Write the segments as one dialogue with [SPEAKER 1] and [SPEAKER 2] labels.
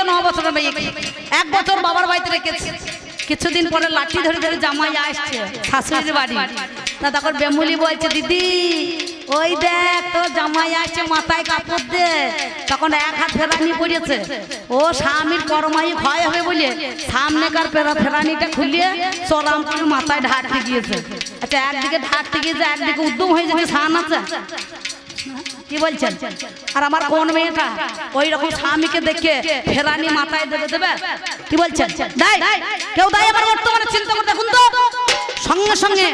[SPEAKER 1] দিয়েছে ন বছরের মেয়েকে এক বছর বাবার বাড়িতে রেখেছে। কিছুদিন পরে লাঠি ধরে ধরে জামাই আসছে, শাশুড়ির বাড়ি। তা তখন বেমুলি বলছে, দিদি, ওই দেখ, তোর জামাই আসছে, মাথায় কাপড় দে। তখন এক হাত ফেরানি পড়েছে ও স্বামীর পরমায়ু ক্ষয় হবে বলে সামনেকার ফেরা ফেরানিটা খুলিয়ে চলাম করে মাথায় ঢাকতে গিয়েছে আচ্ছা একদিকে ঢাকতে গিয়েছে একদিকে উদ্যম হয়ে যেতে সান আছে। কি বলছেন? আর আমার কোন মেয়েটা ওই রকম স্বামীকে দেখে ফেরানি মাথায় দেবে দেবে? কি বলছেন? কেউ দেয় আমার বর্তমানে চিন্তা করে দেখুন তো। সঙ্গে সঙ্গে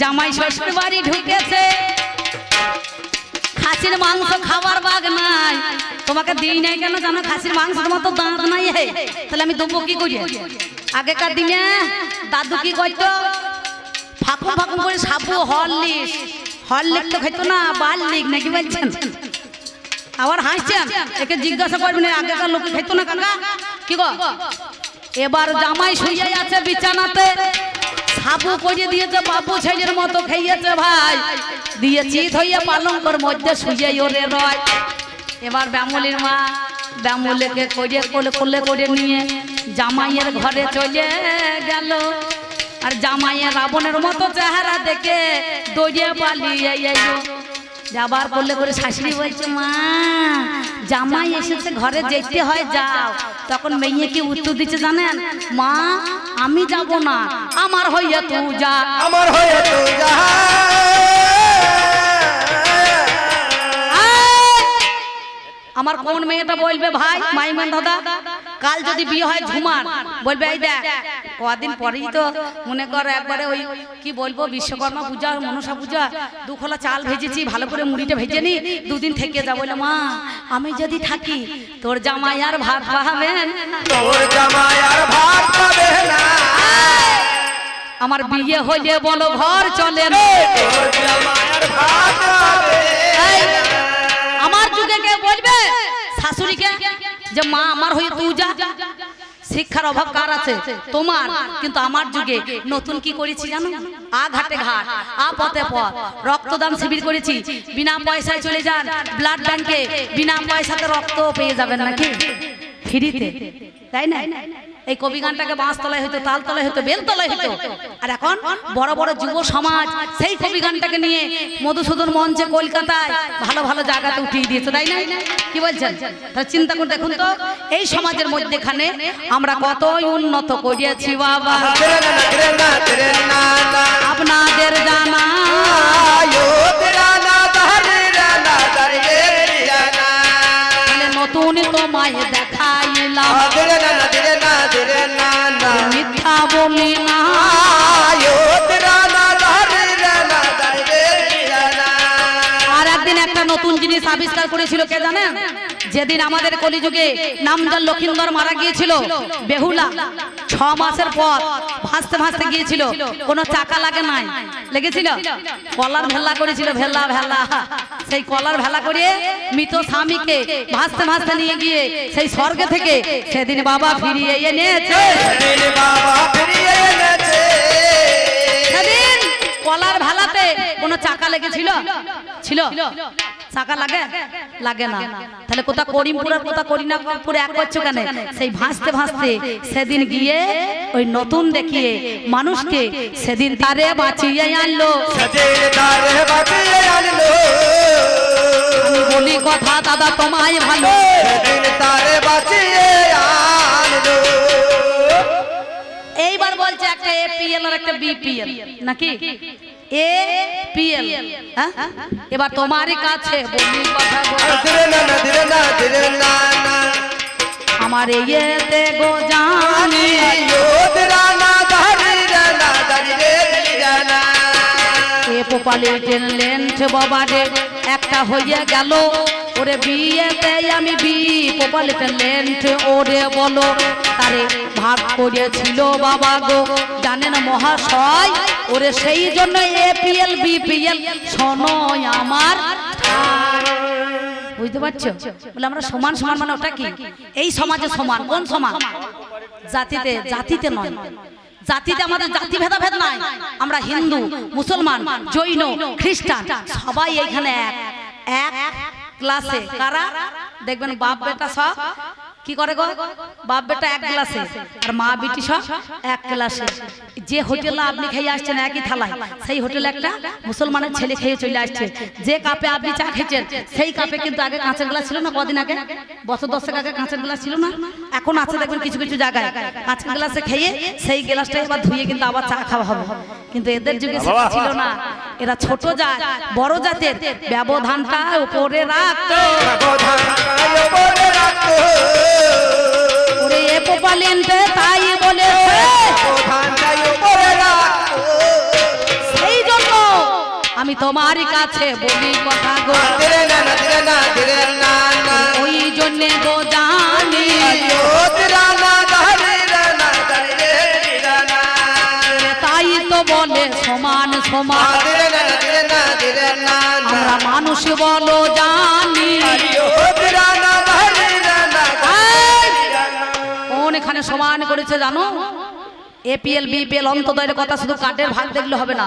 [SPEAKER 1] জামাই শ্বশুর বাড়ি ঢুকেছে। খাসির মাংস খাবার বাগ নাই। তোমাকে দিই নাই কেন জানো? খাসির মাংস তোমার তো দাঁত নাই হে। তাহলে আমি দেবো কি করি আগেকার দিনে দাদু কি করতো? ফাঁকুম ফাঁকুম করে সাবু হরলিক্স হরলিক্স তো খাইতো না বার্লিক নাকি বলছেন? আবার হাসছেন? একে জিজ্ঞাসা করবেন আগেকার লোকে খাইতো না কাকা? কি গো? এবার জামাই শুয়ে আছে বিছানাতে। সাবু করে দিয়েছে বাবু ছেলের মতো খাইয়েছে ভাই। দিয়ে চিত হইয়া পালঙ্কর মধ্যে শুয়ে ওরে রয়। এবার ব্যামলির মা ব্যামলেকে করে কোলে কোলে করে নিয়ে জামাইয়ের ঘরে চলে গেল। আর জামাইয়ের রাবণের মতো চেহারা দেখে দৌড়িয়ে পালিয়ে এলো। যাবার করলে করে শাশুড়ি বলছে মা জামাই এসেছে ঘরে যেতে হয় যাও। তখন মেয়ে কি উত্তর দিচ্ছে জানেন? মা আমি যাব না আমার হইয়া তু যা।
[SPEAKER 2] আমার হয়ে তো
[SPEAKER 1] আয়! আমার কোন মেয়েটা বলবে ভাই মাইমান দাদা কাল যদি বিয়ে হয় ঝুমার বলবে এই দেখ কদিন পরেই তো মনে কর একবারে ওই কি বলব বিশ্বকর্মা পূজা মনসা পূজা দুখোলা চাল ভেজেছি ভালো করে মুড়িটা ভেজে নি দুদিন থেকে যা বলে মা আমি যদি থাকি তোর জামাই আর ভাত পাবেন
[SPEAKER 2] তোর জামাই আর ভাত পাবে না।
[SPEAKER 1] আমার বিয়ে হইলে বলো ঘর চলে না।
[SPEAKER 2] তোর জামাই আর ভাত পাবে
[SPEAKER 1] এই, আমার যুগে কে বলবে শাশুড়িকে যে মা আমার হয়ে তুই যা। শিক্ষার অভাব কার আছে? তোমার। কিন্তু আমার যুগে নতুন কি করেছি জানো? আ ঘাটে ঘাট আ পথে। পথ রক্তদান শিবির করেছি। বিনা পয়সায় চলে যান ব্লাড ব্যাংকে বিনা পয়সাতে রক্ত পেয়ে যাবেন নাকি? ফ্রিতে। তাই না? এই কবি গানটাকে বাঁশ তলায় হইতো, তাল তলায় হইতো, বেল তলায় হইতো। আর এখন বড় বড় যুব সমাজ সেই কবি গানটাকে নিয়ে মধুসূদন মঞ্চে কলকাতায় ভালো ভালো জায়গাতে উঠিয়ে দিয়েছে, তাই না? কি বলছেন? তাহলে চিন্তা করে দেখুন তো, এই সমাজের মধ্যেখানে আমরা কতই উন্নত করিয়াছি, বাবা। নতুন জিনিস আবিষ্কার করেছিল কে জানেন যেদিন আমাদের কলিযুগে নামদার লক্ষিন্দর মারা গিয়েছিল বেহুলা ছ মাসের পর ভাসতে ভাসতে গিয়েছিল কোনো চাকা লাগে নাই লেগেছিল? কলার ভেলা করেছিল ভেলা ভেলা। সেই কলার ভেলা করে মৃত স্বামীকে ভাসতে ভাসতে নিয়ে গিয়ে সেই স্বর্গে থেকে সেদিন বাবা ফিরিয়ে এনেছে।
[SPEAKER 2] বাবা ফিরিয়ে এনেছে।
[SPEAKER 1] সেদিন কলার ভেলাতে কোনো চাকা লেগেছিল? ছিল? চাকা লাগে? লাগে না। তাহলে কোথা করিমপুর আর কোথা করিনাপুরে এক করছ কেন? সেই ভাসতে ভাসতে সেদিন গিয়ে ওই নতুন দেখিয়ে মানুষকে সেদিন তারে বাঁচিয়ে আনলো। বলি কথা দাদা তোমায় ভালো।
[SPEAKER 2] সেদিন তারে বাঁচিয়ে আনলো।
[SPEAKER 1] এইবার বলছে একটা এপিএল আর একটা বিপিএল নাকি? এ পিএল এবার তোমারই কাছে আমার ইয়েতে গো জানি।
[SPEAKER 2] রা রে রা
[SPEAKER 1] এ লেন্থ বাবারে, একটা হইয়া গেল। ওরে বিয়েতে আমি বি পোপালে লেন্থ ওরে বলো, তারে ভাগ করেছিল বাবা গো। জানেন মহাশয়? ওরে সেই জন্য এপিএল বিপিএল শোনো আমার বুঝতে পারছ? বলে আমরা সমান সমান মানে ওটা কি? এই সমাজে সমান, কোন সমান? জাতিতে জাতিতে নয়। জাতিতে আমাদের জাতি ভেদাভেদ নাই। আমরা হিন্দু, মুসলমান, জৈন, খ্রিস্টান, সবাই এখানে এক। এক ক্লাসে কারা? দেখবেন বাপ, বেটা সব কি করে গো? বাপ বেটা এক গ্লাসে আর মা বিটি সব এক গ্লাসে। যে হোটেলে আপনি খেয়ে আসছেন একই থালায় সেই হোটেলে একটা মুসলমানের ছেলে খেয়ে চলে আসছে। যে কাপে আপনি চা খেয়েছেন সেই কাপে কিন্তু আগে কাঁচের গ্লাস ছিল না কদিন আগে? বছর দশেক আগে কাঁচের গ্লাস ছিল না? এখন আছে দেখবেন কিছু কিছু জায়গায়। কাঁচের গ্লাসে খেয়ে সেই গ্লাসটা এবার ধুয়ে কিন্তু আবার চা খাওয়া হবে। কিন্তু এদের যুগে সেটা ছিল না। এরা ছোট জাত বড় জাতের। ব্যবধানটা উপরে রাখতো
[SPEAKER 2] ব্যবধানটাই বলে রাখো।
[SPEAKER 1] ওরে এ পোপালেন্টে তাই বলে সেই জন্য আমি তোমার কাছে বলি কথা গো। ওই জন্যে গো জানি। তাই তো বলে সমান সমান। আমরা মানুষ বলো জানি।
[SPEAKER 2] আয়ো
[SPEAKER 1] এখানে সমান করেছে জানো? এপিএল বিপিএল অন্তদয়ের কথা শুধু কাঠের ভাগ দেখলে হবে না।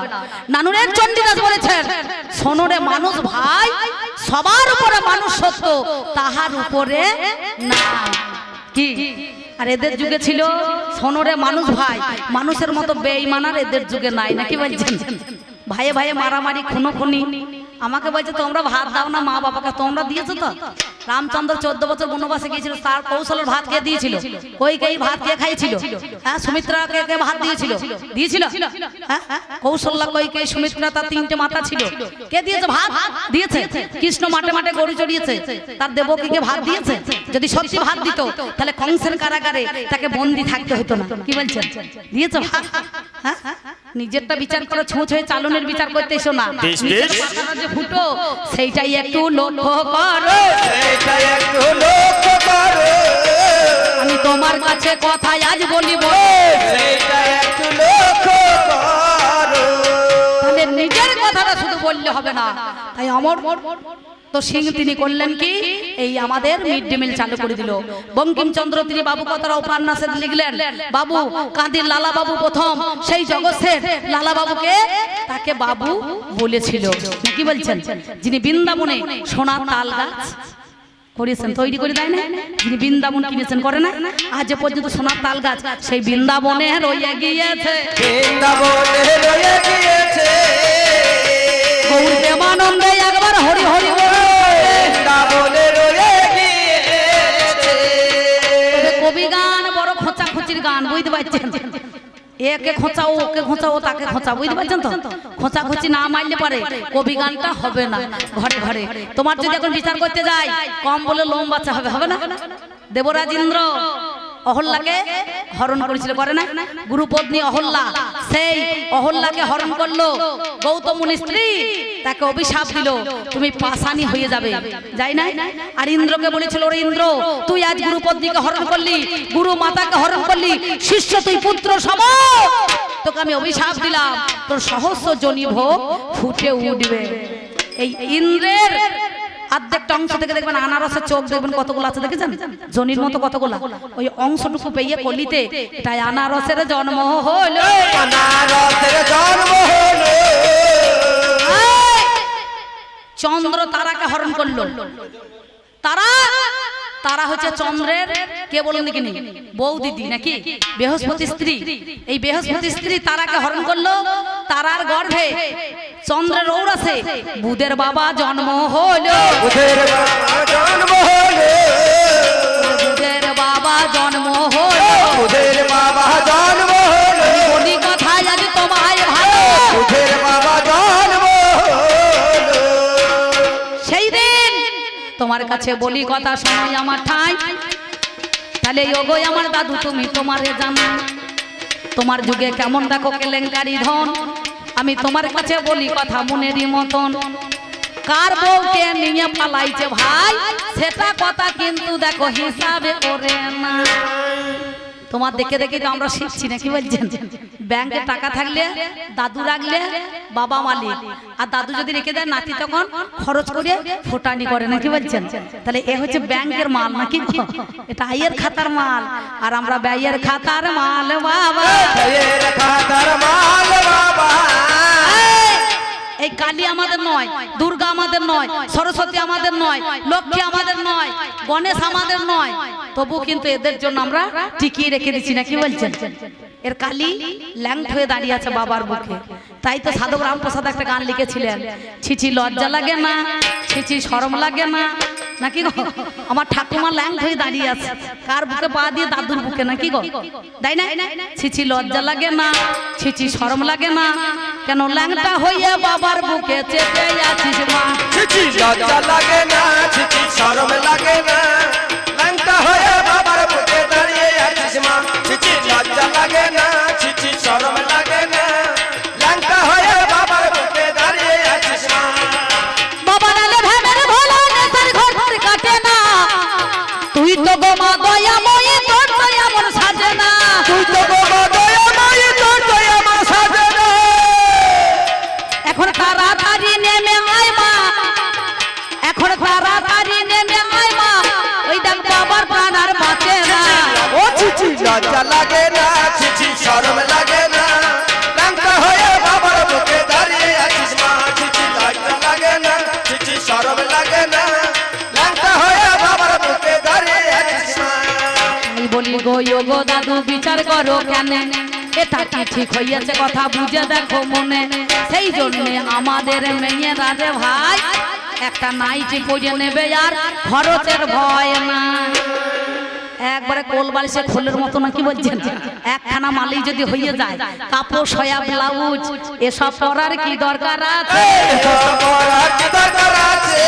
[SPEAKER 1] নানুরের চণ্ডীদাস বলেছেন সোনরে মানুষ ভাই, সবার উপরে মানুষ সত্য, তাহার উপরে না। কি? আর এদের যুগে ছিল সোনরে মানুষ ভাই, মানুষের মতো বেঈমানার এদের যুগে নাই, নাকি বলছেন? ভাইয়ে ভাইয়ে মারামারি খুনো খুনি আমাকে বলছে, তোমরা ভাত দাও না, মা বাবাকে তোমরা দিয়েছ তো? রামচন্দ্র চোদ্দ বছর বনবাসে গিয়েছিল, তার কৌশলের ভাত কে দিয়েছিল? কই কে ভাত কে খাইছিল? হ্যাঁ সুমিত্রা কে কে ভাত দিয়েছিল? দিয়েছিল? হ্যাঁ কৌশল্যা কই কে, সুমিত্রা তার তিনটে মাথা ছিল। কে দিয়েছে ভাত? দিয়েছে। কৃষ্ণ মাঠে মাঠে গরু চড়িয়েছে। তার দেবকীকে ভাত দিয়েছে? যদি সত্যি ভাত দিত, তাহলে কংসের কারাগারে তাকে বন্দি থাকতে হতো না। কি বলছেন? দিয়েছে ভাত? হ্যাঁ। নিজেরটা বিচার করো ছোঁচ হয়ে চালনের বিচার করতে এসো না। যে ফুটো সেইটাই একটু লক্ষ্য করো।
[SPEAKER 2] এটা একটু লক্ষ্য করো।
[SPEAKER 1] আমি তোমার কাছে কথাই আজ বলিব।
[SPEAKER 2] এটা একটু লক্ষ্য করো।
[SPEAKER 1] তাহলে নিজের কথাটা শুধু বললে হবে না। তাই অমর তো সিং তিনি করলেন কি? এই আমাদের মিড ডে মিল চালু করে দিল। বঙ্কিমচন্দ্র তিনি বাবু কথারা উপন্যাসে লিখলেন বাবু কাঁদির লালা বাবু প্রথম সেই জগৎের লালা বাবুকে তাকে বাবু বলেছিল। কি বলছেন? যিনি বৃন্দাবনে সোনার তাল গাছ করেছেন তৈরি করে দেয় না যিনি বৃন্দাবন কিনেছেন করে না আজ পর্যন্ত সোনার তাল গাছ সেই বৃন্দাবনে রয়ে গিয়েছে।
[SPEAKER 2] বৃন্দাবনে রয়ে গিয়েছে।
[SPEAKER 1] গৌর একবার হরি হরি কবি গান বড় খোঁচা খুচির গান বুঝতে পারছেন? একে খোঁচাও ওকে খোঁচাও তাকে খোঁচা বুঝতে পারছেন তো? খোঁচা খুচি না মারলে পারে কবি গানটা হবে না ঘরে ঘরে। তোমার যদি এখন বিচার করতে যাই কম বলে লোম বাচ্চা হবে হবে না? দেবরাজ ইন্দ্র অহল্লাকে হরণ করেছিল, করে না? গুরুপত্নী অহল্লা। সেই অহল্লাকে হরণ করল। গৌতম স্ত্রী, তাকে অভিশাপ দিল। তুমি পাশানি হয়ে যাবে। যাই না? আর ইন্দ্রকে বলেছিল, ওরে ইন্দ্র, তুই আজ গুরুপত্নীকে হরণ করলি, গুরু মাতাকে হরণ করলি, শিষ্য তুই পুত্র সম। তোকে আমি অভিশাপ দিলাম। তোর সহস্র জনিভ ফুটে উঠবে। এই ইন্দ্রের অর্ধেকটা অংশ থেকে দেখবেন আনারসের চোখ দেখবেন কতগুলো আছে দেখেছেন? জনির মতো কতগুলো? ওই অংশটুকু পেয়ে কলিতে তাই আনারসের জন্ম হলো।
[SPEAKER 2] জন্ম হলো।
[SPEAKER 1] চন্দ্র তারাকে হরণ করল। তারা? তারা হচ্ছে চন্দ্রের কে বলুন দেখিনি বউ দিদি নাকি? বৃহস্পতি স্ত্রী। এই বৃহস্পতি স্ত্রী তারাকে হরণ করল। তারার গর্ভে চন্দ্রের ঔরাসে বুধের বাবা জন্ম হলো।
[SPEAKER 2] বুধের বাবা জন্ম হলো।
[SPEAKER 1] বুধের বাবা জন্ম হলো।
[SPEAKER 2] বুধের বাবা জন্ম হলো।
[SPEAKER 1] বলি কথা আজ তোমায় ভালো।
[SPEAKER 2] বুধের বাবা জন্ম হলো।
[SPEAKER 1] সেই দিন তোমার কাছে বলি কথা সময় আমার ঠাই। তাহলে ওগো আমার দাদু তুমি তোমারে জানো। তোমার যুগে কেমন দেখো কেলেঙ্কারি ধন। আমি তোমার কাছে বলি কথা মনেরই মতন। কার বউকে নিয়ে পালাইছে ভাই, সেটা কথা কিন্তু দেখো হিসাবে করে না। তোমার দেখে দেখে তো আমরা শিখছি নাকি বলছেন? ব্যাংকে টাকা থাকলে দাদু রাখলে বাবা মালিক। আর দাদু যদি রেখে দেয় নাতি তখন খরচ করে ফোটানি করে। নাকি বলছেন? তাহলে এ হচ্ছে ব্যাংকের মাল নাকি? এটা আইয়ের খাতার মাল। আর আমরা ব্যয়ের খাতার মাল বাবা।
[SPEAKER 2] খাতার মাল বাবা।
[SPEAKER 1] এই, এই কালী আমাদের নয় দুর্গা আমাদের নয় সরস্বতী আমাদের নয় লক্ষ্মী আমাদের নয় গণেশ আমাদের নয়। তবু কিন্তু এদের জন্য আমরা টিকিয়ে রেখে দিচ্ছি নাকি বলছেন? এর কালি ল্যাংট হয়ে দাঁড়িয়ে আছে বাবার বুকে তাই তো সাধু রামপ্রসাদ একটা গান লিখেছিলেন ছিছি লজ্জা লাগে না ছিছি শরম লাগে না নাকি গো আমার ঠাকুমা ল্যাংট হয়ে দাঁড়িয়ে আছে কার বুকে পা দিয়ে দাদুর বুকে নাকি গো তাই না ছিছি লজ্জা লাগে না ছিছি শরম লাগে না কেন ল্যাংটা হইয়া বাবার বুকে চেপে
[SPEAKER 2] আছিস মা ছিছি লজ্জা লাগে না ছিছি শরম লাগে না ল্যাংটা হয়ে বাবার বুকে দাঁড়িয়ে আছিস মা
[SPEAKER 1] গো গো দাদু বিচার করো কেন? এটা কি ঠিক হইয়াছে কথা বুঝে দেখো মনে? সেই জন্য আমাদের মেয়েরা রে ভাই একটা নাইটি পরে নেবে আর খরচের ভয় না। একবারে কোল বালিশে খোলের মতো নাকি বলছেন? একখানা মালি যদি হইয়ে যায় কাপড় সয়া ব্লাউজ এসব পরার কি দরকার আছে?
[SPEAKER 2] করার কি দরকার আছে?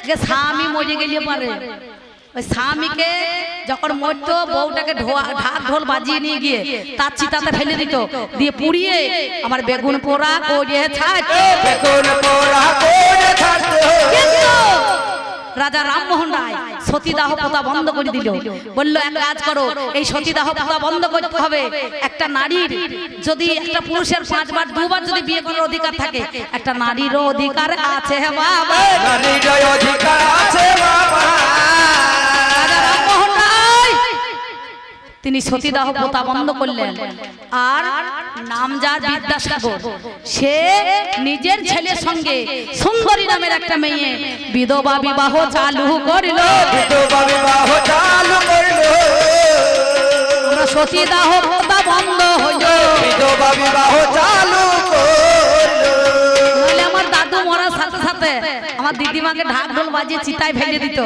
[SPEAKER 1] আগে স্বামী মরে গেলে পারে। ওই স্বামীকে যখন মরতো বউটাকে ঢাক ঢোল বাজিয়ে নিয়ে গিয়ে তার চিতাতে ফেলে দিত দিয়ে পুড়িয়ে আমার বেগুন পোড়া করে ছাড়তো।
[SPEAKER 2] বেগুন পোড়া করে ছাড়তে।
[SPEAKER 1] কিন্তু রাজা রামমোহন রায় সতীদাহ প্রথা বন্ধ করে দিল। বলল এক কাজ করো এই সতীদাহ প্রথা বন্ধ করতে হবে। একটা নারীর যদি একটা পুরুষের পাঁচবার দুবার যদি বিয়ে করার অধিকার থাকে একটা নারীরও অধিকার আছে বাবা।
[SPEAKER 2] নারীর অধিকার আছে বাবা।
[SPEAKER 1] তিনি সতীদাহ প্রথা বন্ধ করলেন। আর নামজার বিদ্যাসাগর সে নিজের ছেলের সঙ্গে সুন্দরী নামের একটা মেয়ে বিধবা বিবাহ চালু করিল।
[SPEAKER 2] বিধবা বিবাহ চালু করল।
[SPEAKER 1] আমরা সতীদাহ প্রথা বন্ধ হইল।
[SPEAKER 2] বিধবা বিবাহ চালু
[SPEAKER 1] আমার দাদু মরার সাথে সাথে আমার দিদিমাকে ঢাক ঢোল বাজিয়ে চিতায় ফেলে দিত।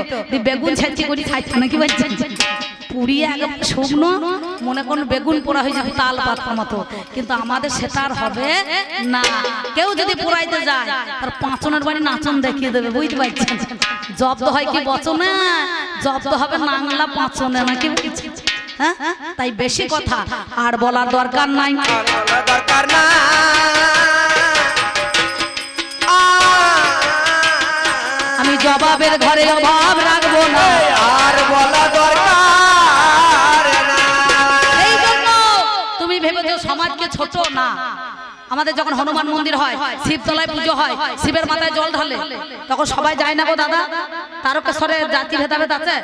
[SPEAKER 1] বেগুন ছেঁচি করে খাইতো নাকি বলছেন পুড়িয়ে আগে শুকনো, মনে করুন বেগুন পোড়া হয়ে যাবে, তাল পাতার মতো। কিন্তু আমাদের সেটা আর হবে না। কেউ যদি পোড়াইতে যায়, তার পাঁচনের বাড়ি নাচন দেখিয়ে দেবে, বুঝতে পারছেন? জব্দ হয় কি বচনে? জব্দ হবে নাংলা পাঁচনে, নাকি হ্যাঁ? তাই বেশি কথা, আর বলার দরকার নাই। আমি জবাবের ঘরে অভাব রাখব না।
[SPEAKER 2] আর বলা দরকার
[SPEAKER 1] ভেবেছো সমাজকে ছোট না। আমাদের যখন হনুমান মন্দির হয়, শিবতলায় পুজো হয়, শিবের মাথায় জল ঢালে, তখন সবাই যায় না গো দাদা? তারকেশ্বরে জাতি ভেদাভেদ আছে?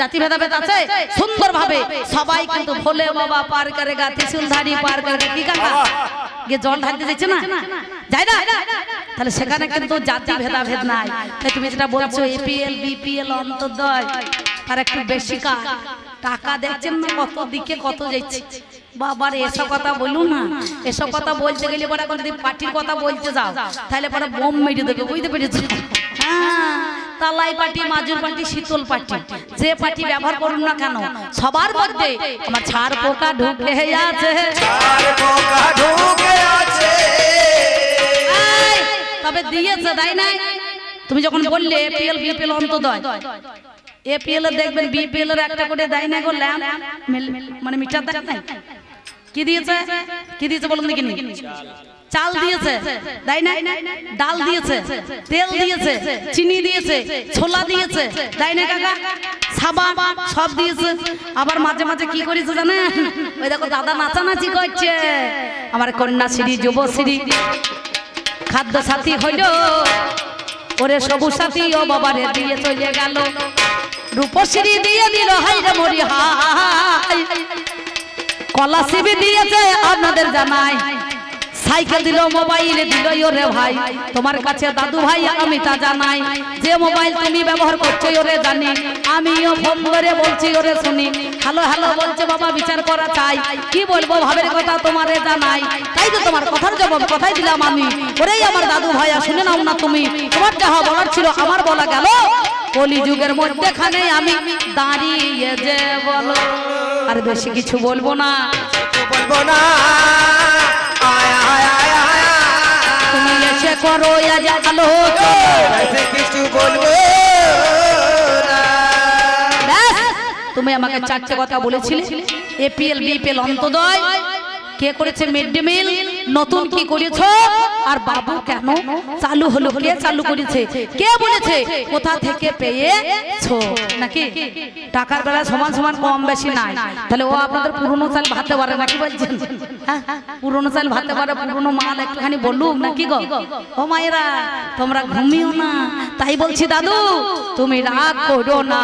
[SPEAKER 1] জাতি ভেদাভেদ আছে? সুন্দর ভাবে সবাই কিন্তু ভোলে বাবা পার করে গা, ত্রিশুলধারী পার করে কি কাকা গিয়ে জল ঢালতে যাচ্ছে না? যায় না? তাহলে সেখানে কিন্তু জাতি ভেদাভেদ নাই তুমি যেটা বলছো এপিএল বিপিএল অন্তর্দয়। তার একটু বেশি কাজ টাকা দেখছেন না কত দিকে কত যাচ্ছে? বাবার এসব কথা বলুন না। এসব কথা বলতে গেলে পরে এখন যদি পার্টির কথা বলতে যাও। তাহলে পরে বোম মেরে দেবে বুঝতে পেরেছি? হ্যাঁ। তালাই পার্টি মাজুর পার্টি শীতল পার্টি। যে পার্টি ব্যবহার করুন না কেন সবার মধ্যে আমার ছাড় পোকা ঢুকে আছে।
[SPEAKER 2] আর পোকা ঢুকে আছে।
[SPEAKER 1] তবে দিয়েছে তাই নাই তুমি যখন বললে এপিএল বিপিএল অন্তদয়। এপিএল দেখবেন বিপিএল এর একটা করে দেয় না গো ল্যাম্প। মানে মিটার দেয় নাই। কি দিয়েছে? কি দিয়েছে বলুন দেখি চাল দিয়েছে, তাই না? ডাল দিয়েছে, তেল দিয়েছে, চিনি দিয়েছে, ছোলা দিয়েছে, তাই না কাকা? সব দিয়েছে। আবার মাঝে মাঝে কি করেছে ওই দেখো, দাদা নাচানাচি করছে। আমার কন্যাশ্রী যুবশ্রী খাদ্য সাথী হইল। ওরে সবুজ সাথী, ও বাবারে দিয়ে চলে গেল। রূপশ্রী দিয়ে দিল হাই রে মরি হাই কলা শিবি দিয়েছে আপনাদের জানাই সাইকেল দিল মোবাইল দিল ওরে ভাই। তোমার কাছে দাদু ভাই আমি তা জানাই। যে মোবাইল তুমি ব্যবহার করছ ওরে জানি। আমিও ফোন করে বলছি ওরে শুনি। হ্যালো হ্যালো বলছে বাবা বিচার করা চাই। কি বলব ভাবের কথা তোমারে জানাই। তাই তো তোমার কথার জবাব কথাই দিলাম আমি। ওরেই আমার দাদু ভাইয়া শুনে নাও না তুমি। তোমার যাহা বলার ছিল আমার বলা গেল। কলি যুগের মধ্যেখানে আমি দাঁড়িয়ে যে বলো। আর বেশি কিছু বলব না।
[SPEAKER 2] বলব না
[SPEAKER 1] তুমি এসে করো আলো
[SPEAKER 2] কিছু বলব
[SPEAKER 1] তুমি আমাকে চারটে কথা বলেছিলে। APL BPL Antyodaya. কে করেছে মিড ডে মিল? নতুন কি করেছ? আর বাবু কেন? চালু হলো, কে চালু করেছে? কে বলেছে? কোথা থেকে পেয়েছ? নাকি? টাকার বেলা সমান সমান কম বেশি নাই। তাহলে ও আপনাদের পুরনো চাল ভাতে পারে নাকি বলছেন? হ্যাঁ? পুরনো চাল ভাতে পারে পুরনো মাল একটুখানি বলুক, নাকি গো? ও মায়েরা, তোমরা ঘুমিও না। তাই বলছি, দাদু, তুমি রাগ করো না।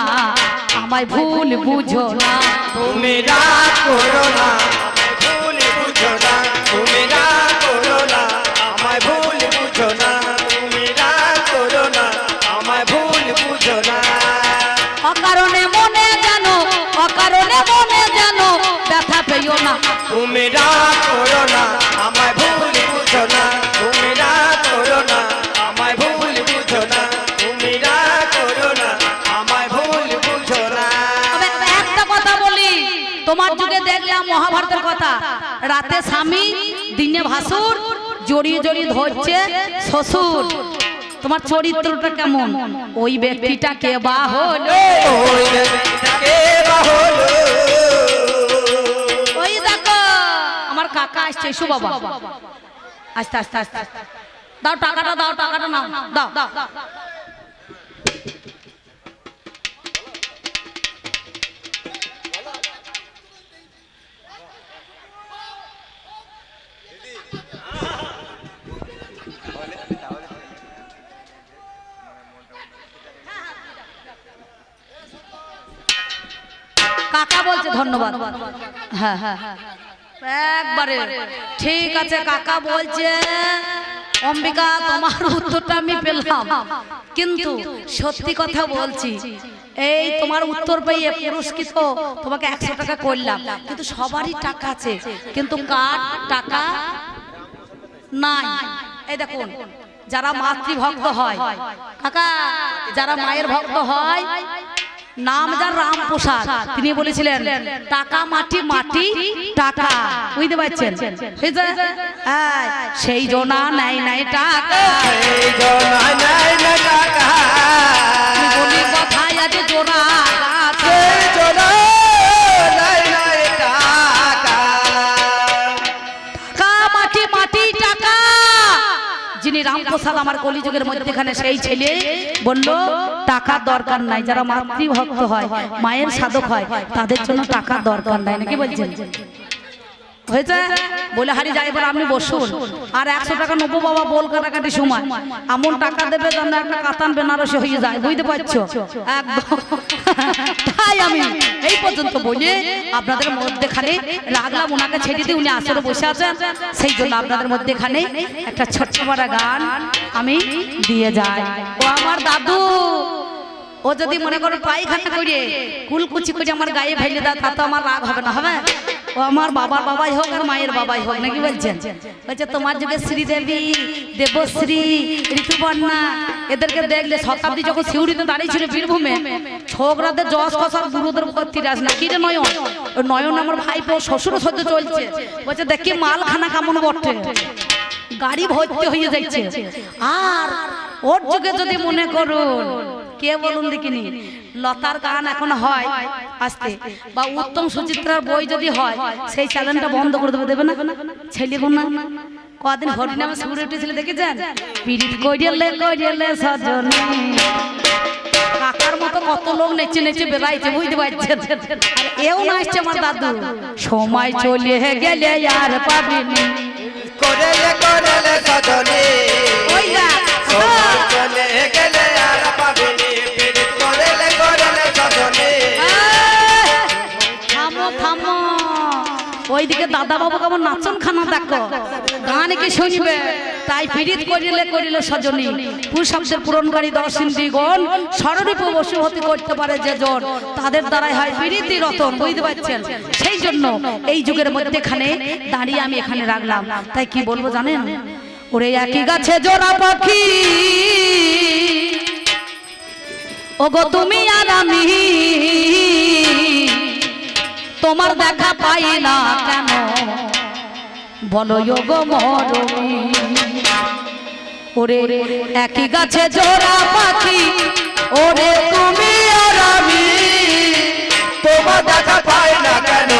[SPEAKER 1] আমায় ভুল বুঝো না।
[SPEAKER 2] তুমি রাগ করো না।
[SPEAKER 1] পেও না।
[SPEAKER 2] তুমি রাগ করো না আমায় ভুল বুঝো না। তুমি রাগ করো না আমায় ভুল বুঝো না। তুমি রাগ করো না আমায় ভুল বুঝো না।
[SPEAKER 1] একটা কথা বলি তোমার যুগে দেখলাম মহাভারতের কথা। রাতে স্বামী দিনে ভাসুর জড়িয়ে জড়িয়ে ধরছে শ্বশুর। তোমার চরিত্রটা কেমন? ওই ব্যক্তিটা কে বা হলো?
[SPEAKER 2] ওই ব্যক্তিটাকে বা হলো?
[SPEAKER 1] কাকা আসছে, এসো বাবা আস্তে আস্তে আস্তে। দাও টাকাটা দাও টাকাটা নাও দাও দাও কাকা বলছে ধন্যবাদ হ্যাঁ হ্যাঁ হ্যাঁ। একবারে। ঠিক আছে, কাকা বলছে, অম্বিকা, তোমার উত্তরটা আমি পেলাম। কিন্তু সত্যি কথা বলছি, এই তোমার উত্তর পেয়ে পুরস্কৃত, তোমাকে একশো টাকা করলাম। কিন্তু সবারই টাকা আছে, কিন্তু কার টাকা নাই? এই দেখুন, যারা মাতৃভক্ত হয়, কাকা, যারা মায়ের ভক্ত হয় নাম যার রাম প্রসাদ তিনি বলেছিলেন টাকা মাটি মাটি টাকা। বুঝতে পারছেন? সেই জনা নাই নাই টাকা। রামপ্রসাদ আমার কলিযুগের মধ্যেখানে সেই ছেলে বলল টাকার দরকার নাই, যারা মাতৃভক্ত হয়, মায়ের সাধক হয়, তাদের জন্য টাকার দরকার নাই। নাকি বলছেন? হয়েছে? বলে, হারি যাই, এবার আপনি বসুন। আর একশো টাকা নেব বাবা, বল কাটাকাটি সময়। এমন টাকা দেবে যেন একটা কাতান বেনারসি হয়ে যায়, বুঝতে পারছ? তাই আমি এই পর্যন্ত বলে, আপনাদের মধ্যেখানে রাগলাম ওনাকে ছেড়ে দিয়ে উনি আসরে বসে আছেন। সেই জন্য আপনাদের মধ্যেখানে একটা ছোট্ট গান আমি দিয়ে যাই। ও আমার দাদু! ও যদি মনে করো পায়খানা করে কুলকুচি করে আমার গায়ে ফেলে দেয় তা তো আমার রাগ হবে না, হবে? ও আমার বাবার বাবাই হোক আর মায়ের বাবাই হোক, নাকি বলছেন? বলছে, তোমার যুগে শ্রীদেবী, দেবশ্রী, ঋতুপর্ণা, এদেরকে দেখলে শতাব্দী যখন শিউরিতে দাঁড়িয়ে ছিল বীরভূমে, ছোকরাদের জস কষার বুড়োদের ভর্তি রাস না কি রে নয়ন? ওই নয়ন আমার ভাইপো, শ্বশুর সহ্য চলছে। বলছে, দেখি মালখানা কেমন বটে। গাড়ি ভর্তি হয়ে যাচ্ছে আর ওর যুগে যদি মনে করুন কে বলুন দেখিনি? লতার গান এখন হয় আস্তে বা উত্তম সুচিত্রার বই যদি হয়, সেই চ্যানেলটা বন্ধ করে দেবে দেবে না? ছেলে না? কদিন হরিনামে সুরে উঠেছিল দেখেছেন? পিরিত করিয়ালে করিয়ালে সজনী। কাকার মতো কত লোক নেচে নেচে বেড়াইছে, বুঝতে পারছেন? এও নাচছে আমার দাদু। সময় চলে গেলে আর পাবিনি।
[SPEAKER 2] করেলে করেলে সজনে। সময় চলে গেলে আর পাবিনি পীড়িত করেলে করেলে সজনে।
[SPEAKER 1] থামো থামো। ওইদিকে দাদা বাবু কেমন নাচন খানা দেখো। গান কি শুনবে? তাই পীড়িত করিলে করিলে সজনী। পুরুষাংশের পূরণকারী বসুমতি করতে পারে যে জন। তাদের দ্বারাই হয় পীড়িতি রতন বুঝতে পারছেন? সেই জন্য এই যুগের মধ্যেখানে দাঁড়িয়ে আমি এখানে রাখলাম। তাই কি বলব জানেন? ওরে একই গাছে জোড়া পাখি। ওগো তুমি আর আমি তোমার দেখা পাই না কেন? বলো গো মরমি ওরে একই গাছে জোড়া পাখি। ওরে তুমি আর আমি।
[SPEAKER 2] তোমার দেখা পায় না কেন?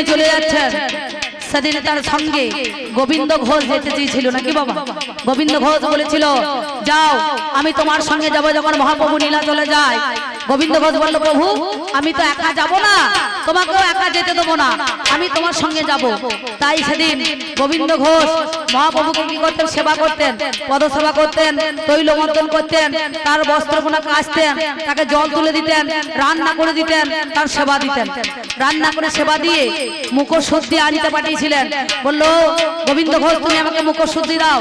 [SPEAKER 1] যেদিন চলে যাচ্ছে। সেদিন তার সঙ্গে গোবিন্দ ঘোষ যেতে চেয়েছিল। নাকি বাবা? গোবিন্দ ঘোষ বলেছিল, যাও, আমি তোমার সঙ্গে যাব যখন মহাপ্রভু নীলা চলে যায়। গোবিন্দ ঘোষ বলল প্রভু আমি তো একা যাব না। তোমাকেও একা যেতে দেবো না। আমি তোমার সঙ্গে যাব। তাই সেদিন গোবিন্দ ঘোষ মহাপ্রভুকে কি করতেন? সেবা করতেন পদসেবা করতেন তৈল মর্দন করতেন তার বস্ত্র বস্ত্রগুনা কাচতেন তাকে জল তুলে দিতেন রান্না করে দিতেন তার সেবা দিতেন। রান্না করে সেবা দিয়ে মুখোশ শুদ্ধি আনতে পাঠিয়েছিলেন। বলল গোবিন্দ ঘোষ তুমি আমাকে মুখোশ শুদ্ধি দাও।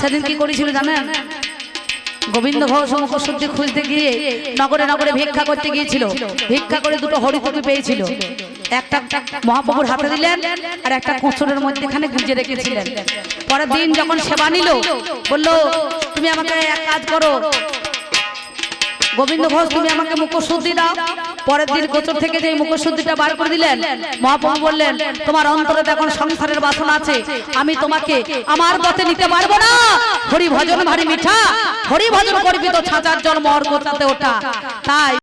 [SPEAKER 1] সেদিন কি করেছিল জানেন? গোবিন্দ ঘোষ মুখোশ শুদ্ধি খুঁজতে গিয়ে নগরে নগরে ভিক্ষা করতে গিয়েছিল। ভিক্ষা করে দুটো হরিপুকি পেয়েছিল। একটা মহাপ্রভুর হাতে দিলেন আর একটা কোঁচড়ের মধ্যেখানে গুঁজে রেখেছিলেন। পরের দিন যখন সেবা নিল, বলল, তুমি আমাকে এক কাজ করো। গোবিন্দ ঘোষ, তুমি আমাকে মুখশুদ্ধি দাও। পরের দিন গোচর থেকে যে মুখশুদ্ধিটা বার করে দিলেন, মহাপ্রভু বললেন, তোমার অন্তরে এখন সংসারের বাসনা আছে। আমি তোমাকে আমার পথে নিতে পারব না। হরি ভজন ভারী মিঠা হরি ভজন করবি তো ছাঁচার জল মর গোচাতে ওটা তাই